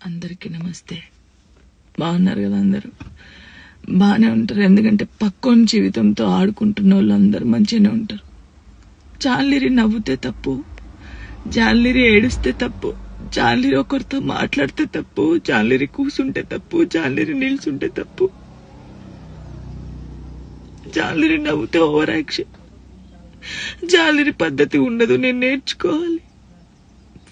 అందరికీ నమస్తే. బాగున్నారు కదా అందరూ? బాగానే ఉంటారు. ఎందుకంటే పక్కోని జీవితంతో ఆడుకుంటున్న వాళ్ళు అందరూ మంచిగానే ఉంటారు. జాలిరి నవ్వుతే తప్పు జాలిరి ఏడుస్తే తప్పు జాలిరి ఒకరితో మాట్లాడితే తప్పు జాలిరి కూసుంటే తప్పు జాలిరి నిల్చుంటే తప్పు. జాలిరి నవ్వుతే ఓవర్ యాక్షన్. జాలిరి పద్ధతి ఉండదు నేను నేర్చుకోవాలి.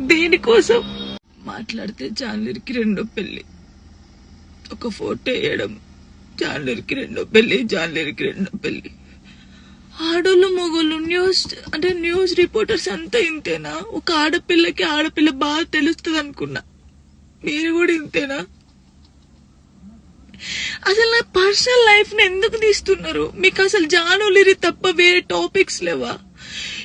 దేనికోసం మాట్లాడితే జాన్లరికి రెండో పెళ్ళి ఒక ఫోటో వేయడం జాన్లరికి రెండో పెళ్ళి జాన్లరికి రెండో పెళ్ళి ఆడోళ్ళు మొగోళ్ళు న్యూస్ అంటే న్యూస్ రిపోర్టర్స్ అంతా ఇంతేనా? ఒక ఆడపిల్లకి ఆడపిల్ల బాగా తెలుస్తుంది అనుకున్నా మీరు కూడా ఇంతేనా? అసలు నా పర్సనల్ లైఫ్ని ఎందుకు తీస్తున్నారు? మీకు అసలు జానులిరి తప్ప వేరే టాపిక్స్ లేవా?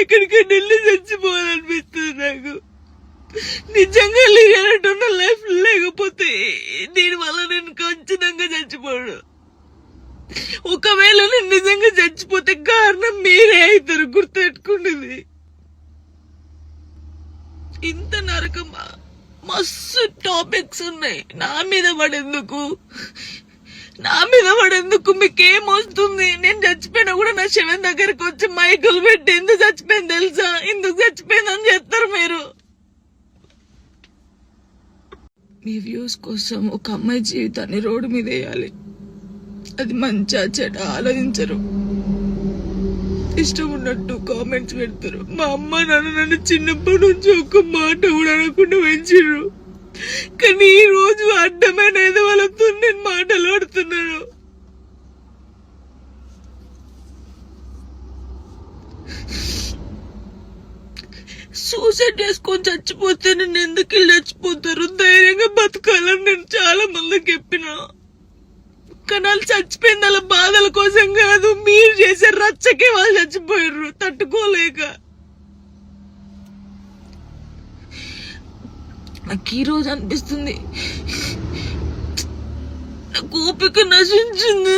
ఎక్కడికైనా వెళ్ళి చచ్చిపోవాలనిపిస్తుంది నాకు. నిజంగా లేనట్టున్న లైఫ్ లేకపోతే దీని వల్ల నేను ఖచ్చితంగా చచ్చిపోడు ఒకవేళ నేను నిజంగా చచ్చిపోతే కారణం మీరే అవుతారు గుర్తుపెట్టుకునేది. ఇంత నరకమా? మస్తు టాపిక్స్ ఉన్నాయి. నా మీద పడేందుకు? నా మీద పడేందుకు మీకేం వస్తుంది? నేను చచ్చిపోయినా కూడా నా శవం దగ్గరకు వచ్చి మైకులు పెట్టి ఎందుకు చచ్చిపోయింది తెలుసా? ఎందుకు చచ్చిపోయిందని చెప్తారు మీరు. మీ వ్యూస్ కోసం ఒక అమ్మాయి జీవితాన్ని రోడ్డు మీద వేయాలి. అది మంచా చెడ ఆలోచించరు. ఇష్టం ఉన్నట్టు కామెంట్స్ పెడతారు. మా అమ్మ నాన్న నన్ను చిన్నప్పటి నుంచి ఒక్క మాట కూడా అనకుండా పెంచారు కానీ ఈ రోజు అడ్డమైన వాళ్ళతో నేను మాటలాడుతున్నాను. సూసైడ్ చేసుకొని చచ్చిపోతే నేను ఎందుకు వెళ్ళి చచ్చిపోతారు? ధైర్యంగా బతకాలని నేను చాలా మందికి చెప్పిన. కానీ వాళ్ళు చచ్చిపోయింది వాళ్ళ బాధల కోసం కాదు మీరు చేసే రచ్చకే వాళ్ళు చచ్చిపోయారు తట్టుకోలేక. నాకు ఈ రోజు అనిపిస్తుంది. నాకు ఓపిక నశించింది.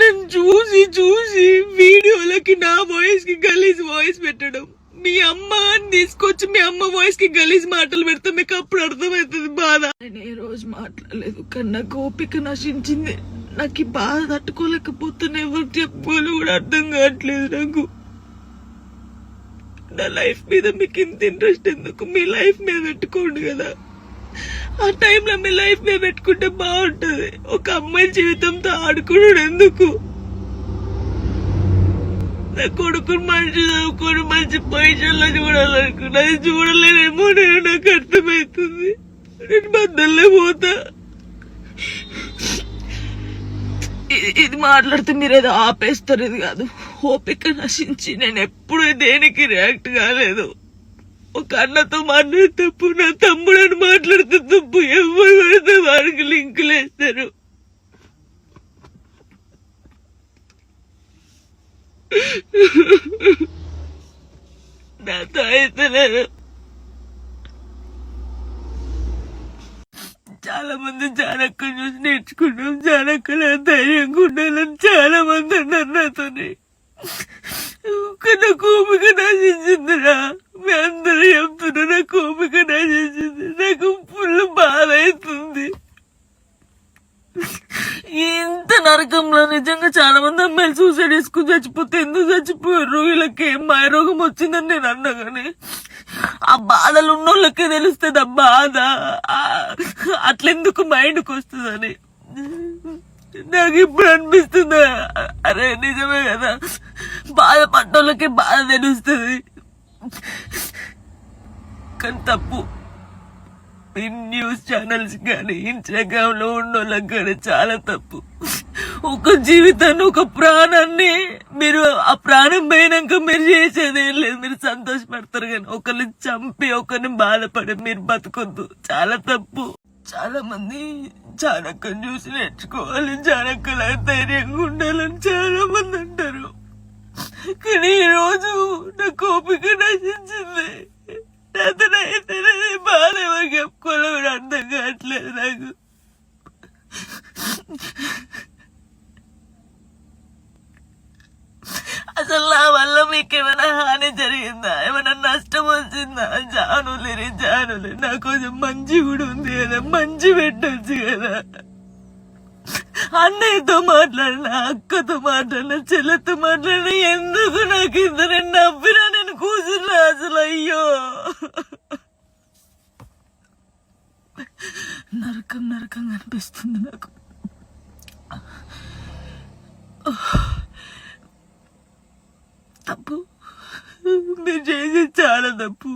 నేను చూసి చూసి వీడియోలకి నా వాయిస్కి గలీజ్ వాయిస్ పెట్టడం. మీ అమ్మ అని తీసుకొచ్చి మీ అమ్మ వాయిస్కి గలీజ్ మాటలు పెడితే మీకు అప్పుడు అర్థమవుతుంది బాధ. నేను ఏ రోజు మాట్లాడలేదు కానీ నాకు ఓపిక నశించింది. నాకు ఈ బాధ తట్టుకోలేకపోతున్నా ఎవరు చెప్పుకోవాలి కూడా అర్థం కావట్లేదు నాకు. నా లైఫ్ మీద మీకు ఇంత ఇంట్రెస్ట్ ఎందుకు? మీ లైఫ్ మీద పెట్టుకోండి కదా. ఆ టైంలో మీ లైఫ్ మీద పెట్టుకుంటే బాగుంటుంది. ఒక అమ్మాయి జీవితంతో ఆడుకున్నాడు ఎందుకు? నా కొడుకుని మంచి చదువుకొని మంచి పొజిషన్లో చూడాలనుకున్నా. అది చూడలేనేమో నేను నాకు అర్థమవుతుంది. నేను బద్దల్లే పోతా. ఇది- ఇది మాట్లాడితే మీరు ఏదో ఆపేస్తారు ఇది కాదు. ఓపిక నశించి నేను ఎప్పుడు దేనికి రియాక్ట్ కాలేదు. ఒక అన్నతో మాట్లాడే తప్పు నా తమ్ముడని మాట్లాడితే తప్పు ఎవరు పడితే వారికి లింకులు వేస్తారు నాతో అయితే నేను చాలా మంది జానక్క చూసి నేర్చుకున్నాం జానక్కల ధైర్యంగా ఉండాలని చాలా మంది అన్నారు నాతోనే. నా కోపిక నశించిందిరా మీ అందరూ చెప్తున్నా నా కోపిక నశించింది నాకు ఫుల్ బాధ అవుతుంది ఇంత నరకంలో నిజంగా చాలా మంది అమ్మాయిలు సూసైడ్ చేసుకుని చచ్చిపోతే ఎందుకు చచ్చిపోయారు? వీళ్ళకి ఏం మాయ రోగం వచ్చిందని నేను అన్నా కానీ ఆ బాధలు ఉన్న వాళ్ళకే తెలుస్తుంది ఆ బాధ. అట్లెందుకు మైండ్కి వస్తుందని. నాకు ఇప్పుడు అనిపిస్తుంది. అరే నిజమే కదా. బాధపడ్డోళ్ళకి బాధ తెలుస్తుంది. కానీ తప్పు. ఈ న్యూస్ ఛానల్స్ కానీ ఇన్స్టాగ్రామ్లో ఉన్నోళ్ళకి కానీ చాలా తప్పు. ఒక జీవితాన్ని ఒక ప్రాణాన్ని మీరు ఆ ప్రాణం పోయినాక మీరు చేసేది ఏం లేదు. మీరు సంతోషపడతారు కానీ ఒకరిని చంపి ఒకరిని బాధపడి మీరు బతకొద్దు. చాలా తప్పు. చాలా మంది చాణక్యం చూసి నేర్చుకోవాలి. చాణక్యల ధైర్యంగా ఉండాలని చాలా మంది అంటారు. కానీ ఈ రోజు నా కోపిక నశించింది. అతను బాధ ఎవరికి చెప్పుకోవాలో అర్థం కావట్లేదు నాకు. అసలు నా వల్ల మీకు ఏమైనా హాని జరిగిందా? ఏమైనా నష్టం వచ్చిందా? జానులేరి జానులే. నా కొంచెం మంచి కూడా ఉంది కదా మంచి పెట్టొచ్చు కదా. అన్నయ్యతో మాట్లాడిన అక్కతో మాట్లాడిన చెల్లెతో మాట్లాడిన ఎందుకు నాకు ఇద్దరు నవ్వినా నేను కూర్చున్నా అసలు? అయ్యో! నరకం నరకంగా అనిపిస్తుంది నాకు. నేను చేసేది చాలా తప్పు.